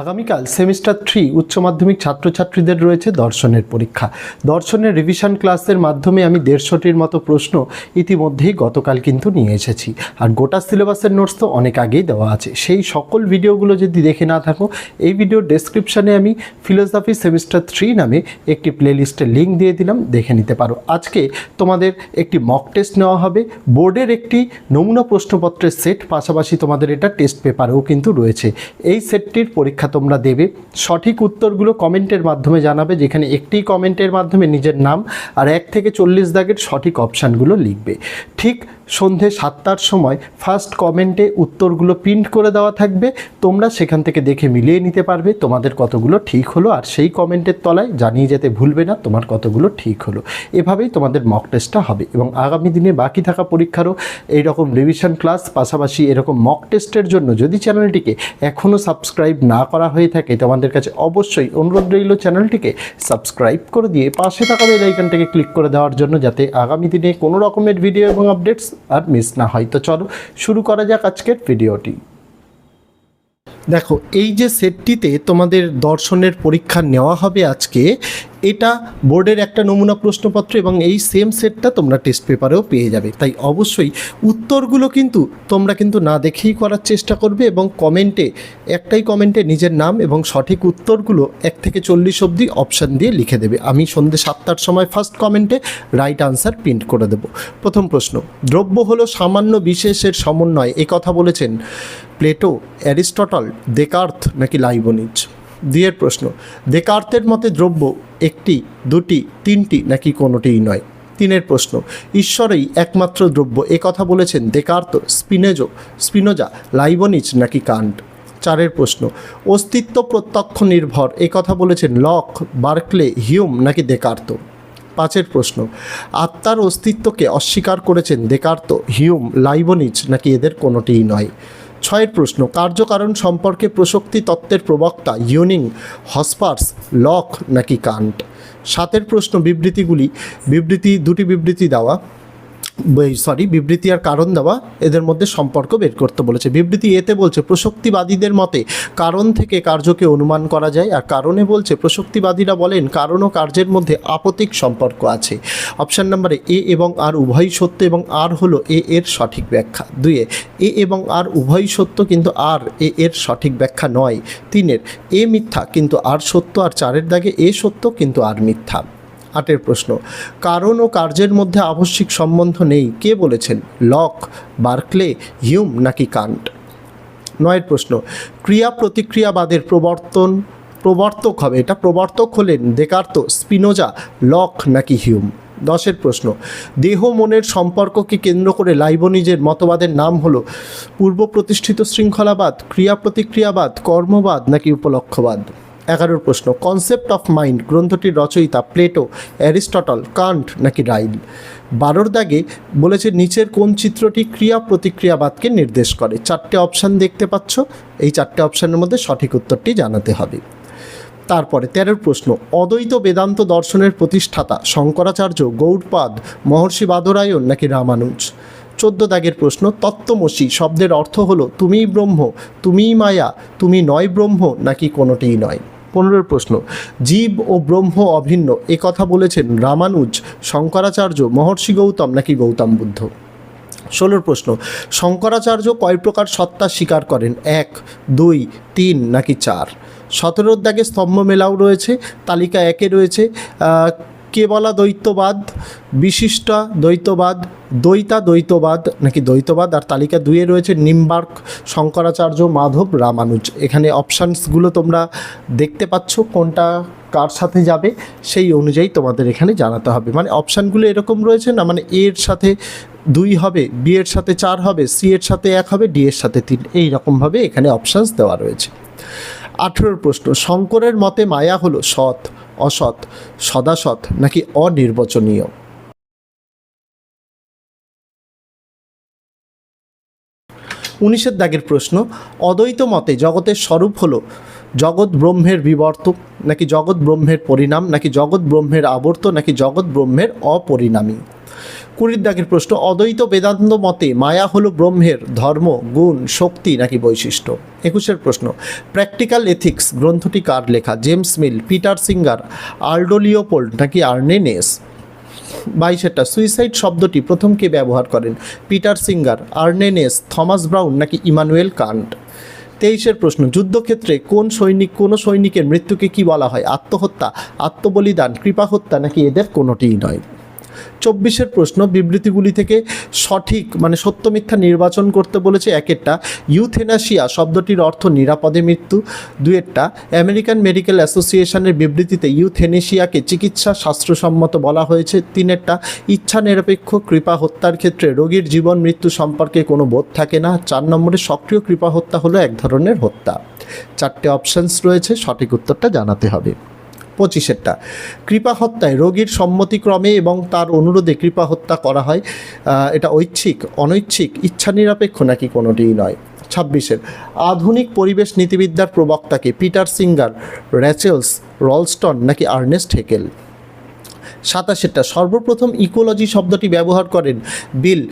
আগামীকাল semester three উচ্চ মাধ্যমিক ছাত্রছাত্রীদের রয়েছে দর্শনের পরীক্ষা। দর্শনের রিভিশন ক্লাসের মাধ্যমে আমি দেড়শোটির মতো প্রশ্ন ইতিমধ্যেই গতকাল কিন্তু নিয়ে এসেছি। আর গোটা সিলেবাসের নোটস তো অনেক আগেই দেওয়া আছে। সেই সকল ভিডিওগুলো যদি দেখে না থাকো, এই ভিডিওর ডেসক্রিপশানে আমি ফিলোসফি সেমিস্টার থ্রি নামে একটি প্লেলিস্টের লিঙ্ক দিয়ে দিলাম, দেখে নিতে পারো। আজকে তোমাদের একটি মক টেস্ট নেওয়া হবে। বোর্ডের একটি নমুনা প্রশ্নপত্রের সেট পাশাপাশি তোমাদের এটা টেস্ট পেপারেও কিন্তু রয়েছে। এই সেটটির পরীক্ষা তোমরা দেবে। সঠিক উত্তরগুলো কমেন্টের মাধ্যমে জানাবে, যেখানে একটি কমেন্টের মাধ্যমে নিজের নাম আর এক থেকে চল্লিশ দাগের সঠিক অপশানগুলো লিখবে। ঠিক সন্ধে সাতটার সময় ফার্স্ট কমেন্টে উত্তরগুলো প্রিন্ট করে দেওয়া থাকবে। তোমরা সেখান থেকে দেখে মিলিয়ে নিতে পারবে তোমাদের কতগুলো ঠিক হলো। আর সেই কমেন্টের তলায় জানিয়ে যেতে ভুলবে না, তোমার কতগুলো ঠিক হলো। এভাবেই তোমাদের মক টেস্টটা হবে এবং আগামী দিনে বাকি থাকা পরীক্ষারও এই রকম রিভিশন ক্লাস পাশাপাশি এরকম মক টেস্টের জন্য যদি চ্যানেলটিকে এখনও সাবস্ক্রাইব না করা হয়ে থাকে, তোমাদের কাছে অবশ্যই অনুরোধ রইল চ্যানেলটিকে সাবস্ক্রাইব করে দিয়ে পাশে থাকা বেল আইকনটাকে ক্লিক করে দেওয়ার জন্য, যাতে আগামী দিনে কোনো রকমের ভিডিও এবং আপডেটস আর মিস না হয়। তো চলো শুরু করা যাক আজকের ভিডিওটি। দেখো, এই যে সেটটিতে তোমাদের দর্শনের পরীক্ষা নেওয়া হবে আজকে, এটা বোর্ডের একটা নমুনা প্রশ্নপত্র এবং এই সেম সেটটা তোমরা টেস্ট পেপারেও পেয়ে যাবে। তাই অবশ্যই উত্তরগুলো কিন্তু তোমরা কিন্তু না দেখেই করার চেষ্টা করবে এবং কমেন্টে, একটাই কমেন্টে নিজের নাম এবং সঠিক উত্তরগুলো এক থেকে চল্লিশ অবধি অপশান দিয়ে লিখে দেবে। আমি সন্ধ্যে সাতটার সময় ফার্স্ট কমেন্টে রাইট আনসার প্রিন্ট করে দেব। প্রথম প্রশ্ন, দ্রব্য হলো সামান্য বিশেষের সমন্বয় এ কথা বলেছেন প্লেটো, অ্যারিস্টটল। দেকার্থ নাকি লাইবনিজ? দুইয়ের প্রশ্ন দেকার্তের মতে দ্রব্য একটি, দুটি, তিনটি নাকি কোনোটিই নয়? তিনের প্রশ্ন, ঈশ্বরেই একমাত্র দ্রব্য। এ কথা বলেছেন দেকার্ত স্পিনেজো, স্পিনোজা, লাইবনিজ নাকি কান্ট? চারের প্রশ্ন, অস্তিত্ব প্রত্যক্ষ নির্ভর। এ কথা বলেছেন লক, বার্কলে, হিউম নাকি দেকার্ত পাঁচের প্রশ্ন, আত্মার অস্তিত্বকে অস্বীকার করেছেন দেকার্ত হিউম, লাইবনিজ নাকি এদের কোনোটিই নয়? ছয়ের প্রশ্ন, কার্যকারণ সম্পর্কে প্রসক্তি তত্ত্বের প্রবক্তা ইউনিং হসপার্স, লক নাকি কান্ট? সাতের প্রশ্ন, বিবৃতিগুলি, বিবৃতি, দুটি বিবৃতি দেওয়া। সরি বিবৃতি আর কারণ দেওয়া এদের মধ্যে সম্পর্ক বের করতে বলেছে। বিবৃতি এতে বলছে প্রসক্তিবাদীদের মতে কারণ থেকে কার্যকে অনুমান করা যায় আর কারণে বলছে প্রসক্তিবাদীরা বলেন, কারণ ও কার্যের মধ্যে আপতিক সম্পর্ক আছে। অপশান নাম্বারে এ এবং আর উভয়ই সত্য এবং আর হলো এ এর সঠিক ব্যাখ্যা। দুয়ে এ এবং আর উভয়ই সত্য কিন্তু আর এ এর সঠিক ব্যাখ্যা নয়। তিনের, এ মিথ্যা কিন্তু আর সত্য আর চারের দাগে এ সত্য কিন্তু আর মিথ্যা। আটের প্রশ্ন। কারণ ও কার্যের মধ্যে আবশ্যিক সম্বন্ধ নেই। কে বলেছেন? লক, বার্কলে, হিউম নাকি কান্ট? নয়ের প্রশ্ন, ক্রিয়া প্রতিক্রিয়াবাদের প্রবর্তন, প্রবর্তক হবে। এটা প্রবর্তক হলেন দেকার্ত স্পিনোজা, লক নাকি হিউম? দশের প্রশ্ন, দেহ মনের সম্পর্ককে কেন্দ্র করে লাইবনিজের মতবাদের নাম হলো পূর্ব প্রতিষ্ঠিত শৃঙ্খলাবাদ ক্রিয়া প্রতিক্রিয়াবাদ কর্মবাদ নাকি উপলক্ষবাদ? এগারোর প্রশ্ন কনসেপ্ট অফ মাইন্ড গ্রন্থটির রচয়িতা প্লেটো, অ্যারিস্টটল, কান্ট নাকি রাইল? বারোর দাগে বলেছে, নিচের কোন চিত্রটি ক্রিয়া প্রতিক্রিয়াবাদকে নির্দেশ করে? চারটে অপশান দেখতে পাচ্ছ, এই চারটে অপশানের মধ্যে সঠিক উত্তরটি জানাতে হবে। তারপরে তেরোর প্রশ্ন, অদ্বৈত বেদান্ত দর্শনের প্রতিষ্ঠাতা শঙ্করাচার্য গৌড়পাদ, মহর্ষি বাদরায়ণ নাকি রামানুজ? চোদ্দ দাগের প্রশ্ন, তত্ত্বমসী, শব্দের অর্থ হলো, তুমিই ব্রহ্ম, তুমিই মায়া, তুমি নয় ব্রহ্ম, নাকি কোনোটিই নয়? পনেরোর প্রশ্ন। জীব ও ব্রহ্ম অভিন্ন, এ কথা বলেছেন রামানুজ, শঙ্করাচার্য, মহর্ষি গৌতম নাকি গৌতম বুদ্ধ? ষোলোর প্রশ্ন, শঙ্করাচার্য কয় প্রকার সত্তা স্বীকার করেন? এক, দুই, তিন নাকি চার? সতেরোর দাগে স্তম্ভ মেলাও রয়েছে, তালিকা একে রয়েছে কেবলা দ্বৈতবাদ, বিশিষ্টা দ্বৈতবাদ, দ্বৈতা দ্বৈতবাদ, নাকি দ্বৈতবাদ, আর তালিকা দুয়ে রয়েছে নিম্বার্ক, শঙ্করাচার্য, মাধব, রামানুজ। এখানে অপশানসগুলো তোমরা দেখতে পাচ্ছ, কোনটা কার সাথে যাবে, সেই অনুযায়ী তোমাদের এখানে জানাতে হবে। মানে অপশানগুলো এরকম রয়েছে না মানে এর সাথে দুই হবে, বি এর সাথে চার হবে, সি এর সাথে এক হবে, ডি এর সাথে তিন, এই রকমভাবে এখানে অপশানস দেওয়া রয়েছে। আঠেরোর প্রশ্ন, শঙ্করের মতে মায়া হলো সৎ অসৎ, সদাসৎ নাকি অনির্বাচনীয়? উনিশের দাগের প্রশ্ন, অদ্বৈত মতে জগতের স্বরূপ হলো জগৎ ব্রহ্মের বিবর্ত, নাকি জগৎ ব্রহ্মের পরিণাম, নাকি জগৎ ব্রহ্মের আবর্ত, নাকি জগৎ ব্রহ্মের অপরিণামী? কুড়ির দাগের প্রশ্ন, অদ্বৈত বেদান্ত মতে মায়া হলো ব্রহ্মের ধর্ম, গুণ, শক্তি নাকি বৈশিষ্ট্য? একুশের প্রশ্ন, প্র্যাকটিক্যাল এথিক্স গ্রন্থটি কার লেখা? James Mill, Peter Singer Aldo Leopold নাকি আর্নেনেস? বাইশেরটা, সুইসাইড শব্দটি প্রথম কে ব্যবহার করেন? Peter Singer, Arne Naess, Thomas Browne নাকি ইমানুয়েল কান্ট? তেইশের প্রশ্ন, যুদ্ধক্ষেত্রে কোন সৈনিক, কোন সৈনিকের মৃত্যুকে কি বলা হয়? আত্মহত্যা, আত্মবলিদান, কৃপাহত্যা নাকি এদের কোনোটিই নয়? চব্বিশের প্রশ্ন, বিবৃতিগুলি থেকে সঠিক মানে সত্য মিথ্যা নির্বাচন করতে বলেছে একেরটা, ইউথেনাসিয়া, শব্দটির অর্থ নিরাপদে মৃত্যু দুয়েরটা আমেরিকান মেডিকেল অ্যাসোসিয়েশনের বিবৃতিতে ইউথেনেশিয়াকে চিকিৎসা শাস্ত্রসম্মত বলা হয়েছে, তিনেরটা ইচ্ছা নিরপেক্ষ কৃপা হত্যার ক্ষেত্রে রোগীর জীবন মৃত্যু সম্পর্কে কোনো বোধ থাকে না, চার নম্বরে সক্রিয় কৃপা হত্যা হলো এক ধরনের হত্যা। চারটে অপশানস রয়েছে, সঠিক উত্তরটা জানাতে হবে। পঁচিশেরটা। কৃপা হত্যায় রোগীর সম্মতিক্রমে এবং তার অনুরোধে কৃপা হত্যা করা হয়। এটা ঐচ্ছিক, অনৈচ্ছিক ইচ্ছা নিরপেক্ষ নাকি কোনোটিই নয়। ছাব্বিশের, আধুনিক পরিবেশ নীতিবিদ্যার প্রবক্তাকে পিটার সিঙ্গার, র্যাচেলস, রলস্টন নাকি আর্নেস্ট হেকেল? সাতাশেরটা, সর্বপ্রথম ইকোলজি শব্দটি ব্যবহার করেন বিল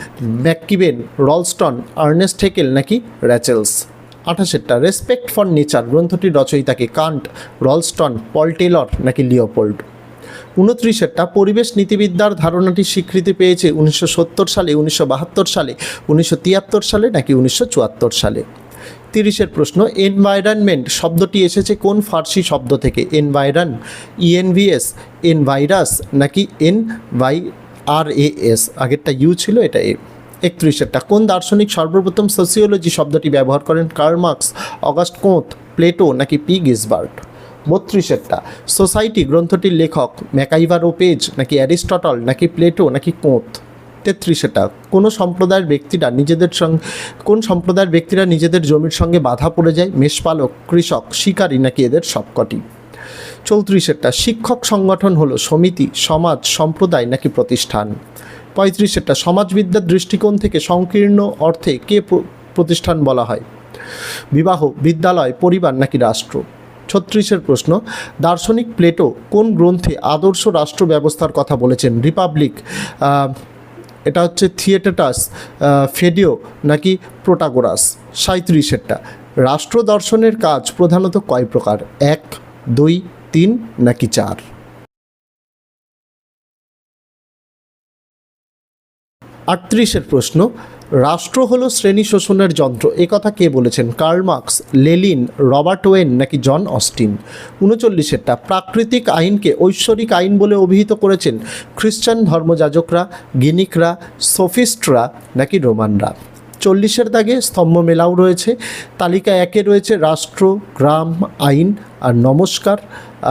ম্যাককিবেন, রলস্টন, আর্নেস্ট হেকেল নাকি র্যাচেলস? আঠাশেরটা রেসপেক্ট ফর নেচার গ্রন্থটির রচয়িতাকে কান্ট, রলস্টন, পল টেলর নাকি লিওপোল্ড? উনত্রিশেরটা, পরিবেশ নীতিবিদ্যার ধারণাটি স্বীকৃতি পেয়েছে উনিশশো সত্তর সালে, উনিশশো বাহাত্তর সালে, উনিশশো তিয়াত্তর সালে নাকি উনিশশো চুয়াত্তর সালে? তিরিশের প্রশ্ন এনভায়রনমেন্ট শব্দটি এসেছে কোন ফার্সি শব্দ থেকে? এনভায়রন ইএনভিএস এনভাইরাস নাকি এন ভাই আর এ এস আগেরটা ইউ ছিল, এটা এ একত্রিশেরটা। কোন দার্শনিক সর্বপ্রথম সোসিওলজি শব্দটি ব্যবহার করেন? Karl Marx, Auguste Comte, Plato নাকি পি গিসবার্ট বত্রিশেরটা। সোসাইটি গ্রন্থটির লেখক ম্যাকাইভার ও পেজ নাকি অ্যারিস্টটল নাকি প্লেটো নাকি কোঁত? তেত্রিশেটা কোনো সম্প্রদায়ের ব্যক্তিরা নিজেদের সঙ্গে কোন সম্প্রদায়ের ব্যক্তিরা নিজেদের জমির সঙ্গে বাধা পড়ে যায়? মেষপালক, কৃষক, শিকারী নাকি এদের সবকটি? চৌত্রিশেরটা। শিক্ষক সংগঠন হলো সমিতি, সমাজ, সম্প্রদায় নাকি প্রতিষ্ঠান? পঁয়ত্রিশেরটা। সমাজবিদ্যার দৃষ্টিকোণ থেকে সংকীর্ণ অর্থে কে প্রতিষ্ঠান বলা হয়? বিবাহ, বিদ্যালয়, পরিবার নাকি রাষ্ট্র? ছত্রিশের প্রশ্ন, দার্শনিক প্লেটো কোন গ্রন্থে আদর্শ রাষ্ট্র ব্যবস্থার কথা বলেছেন? রিপাবলিক এটা হচ্ছে থিয়েটাটাস ফেডিও নাকি প্রোটাগোরাস? সাঁত্রিশেরটা রাষ্ট্র দর্শনের কাজ প্রধানত কয় প্রকার? এক, দুই, তিন নাকি চার? আটত্রিশের প্রশ্ন, রাষ্ট্র হলো শ্রেণি শোষণের যন্ত্র। কথা কে বলেছেন? Karl Marx, Lenin, Robert Owen নাকি জন অস্টিন? উনচল্লিশেরটা, প্রাকৃতিক আইনকে ঐশ্বরিক আইন বলে অভিহিত করেছেন খ্রিস্টান ধর্মযাজকরা, গিনিকরা, সোফিস্টরা নাকি রোমানরা? চল্লিশের দাগে স্তম্ভ মেলাও রয়েছে। তালিকা একে রয়েছে রাষ্ট্র, গ্রাম, আইন আর নমস্কার।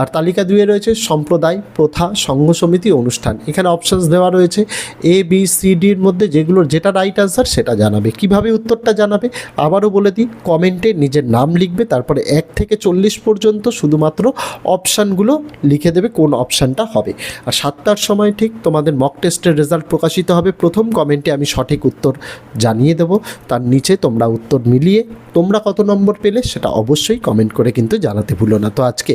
আর তালিকা দুয়ে রয়েছে সম্প্রদায়, প্রথা, সংঘ সমিতি, অনুষ্ঠান। এখানে অপশানস দেওয়া রয়েছে এ বি সি ডির মধ্যে যেগুলোর যেটা রাইট আনসার সেটা জানাবে। কীভাবে উত্তরটা জানাবে? আবারও বলে দিই কমেন্টে নিজের নাম লিখবে, তারপরে এক থেকে চল্লিশ পর্যন্ত শুধুমাত্র অপশানগুলো লিখে দেবে কোন অপশানটা হবে। আর সাতটার সময় ঠিক তোমাদের মক টেস্টের রেজাল্ট প্রকাশিত হবে। প্রথম কমেন্টে আমি সঠিক উত্তর জানিয়ে দেবো। তার নিচে তোমরা উত্তর মিলিয়ে তোমরা কত নম্বর পেলে সেটা অবশ্যই কমেন্ট করে কিন্তু জানাতে ভুলো না। তো আজকে